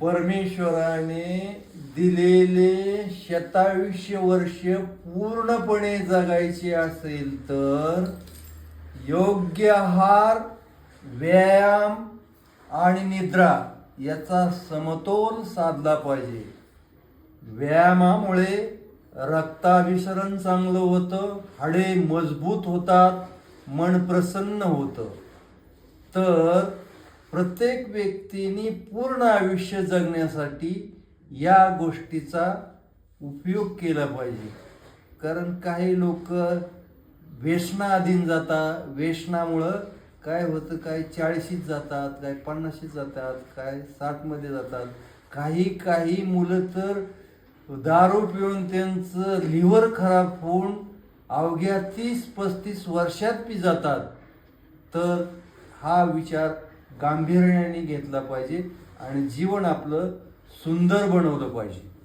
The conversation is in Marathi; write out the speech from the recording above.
परमेश्वराने दिलेले शतायुष्य वर्ष पूर्णपणे जगायचे असेल तर योग्य आहार व्यायाम आणि निद्रा याचा समतोल साधला पाहिजे. व्यायामामुळे रक्ताभिसरण चांगलं होतं हाडे मजबूत होतात मन प्रसन्न होतं. तर प्रत्येक व्यक्तीने पूर्ण आयुष्य जगण्यासाठी या गोष्टीचा उपयोग केला पाहिजे. कारण काही लोक व्यसनाधीन जातात. व्यसनामुळं काय होतं? काय चाळीशीत जातात काय पन्नाशीत जातात काय साठमध्ये जातात. काही काही मुलं तर दारू पिऊन त्यांचं लिव्हर खराब होऊन अवघ्या तीस पस्तीस वर्षात पी जातात. तर हा विचार गांभीर्याने घेतला पाहिजे आणि जीवन आपलं सुंदर बनवलं पाहिजे.